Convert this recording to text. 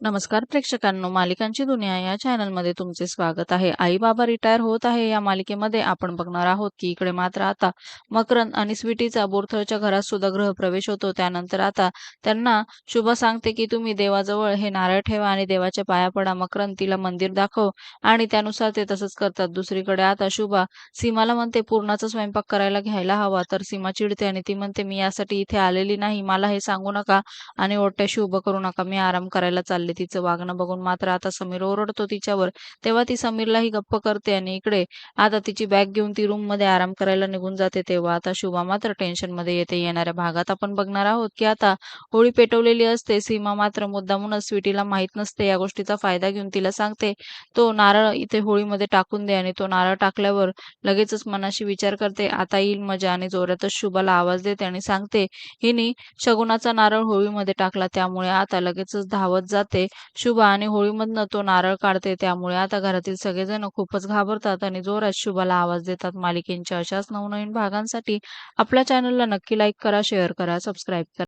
नमस्कार प्रेक्षकांनो मालिकांची दुनिया या चॅनलमध्ये तुमचे स्वागत आहे. आई बाबा रिटायर होत आहे. या मालिकेमध्ये आपण बघणार आहोत की इकडे मात्र आता मकरंद आणि स्वीटीचा बोरथळच्या घरात सुद्धा गृहप्रवेश होतो. त्यानंतर आता त्यांना शुभा सांगते की तुम्ही देवाजवळ हे नारळ ठेवा आणि देवाच्या पाया पडा. मकरंद तिला मंदिर दाखव आणि त्यानुसार ते तसंच करतात. दुसरीकडे आता शुभा सीमाला म्हणते पूर्णाचा स्वयंपाक करायला घ्यायला हवा. तर सीमा चिडते आणि ती म्हणते मी यासाठी इथे आलेली नाही. मला हे सांगू नका आणि ओट्या शुभ करू नका. मी आराम करायला चालले तिचं वागणं बघून मात्र आता समीर ओरडतो तिच्यावर. तेव्हा ती समीरलाही गप्प करते आणि इकडे आता तिची बॅग घेऊन ती रूममध्ये आराम करायला निघून जाते. तेव्हा आता शुभा मात्र टेन्शनमध्ये येते. येणाऱ्या भागात आपण बघणार आहोत की आता होळी पेटवलेली असते. सीमा मात्र मुद्दामूनच स्वीटीला माहीत नसते. या गोष्टीचा फायदा घेऊन तिला सांगते. तो नारळ इथे होळीमध्ये टाकून दे आणि तो नारळ टाकल्यावर लगेचच मनाशी विचार करते. आता येईल मजा आणि जोरातच शुभाला आवाज देते आणि सांगते हिनी शगुनाचा नारळ होळीमध्ये टाकला. त्यामुळे आता लगेचच धावत जाते. शुभा आणि होळीमधनं तो नारळ काढते. त्यामुळे आता घरातील सगळेजण खूपच घाबरतात आणि जोरात शुभाला आवाज देतात. मालिकेंच्या अशाच नवनवीन भागांसाठी आपल्या चॅनलला नक्की लाईक करा शेअर करा सबस्क्राईब करा.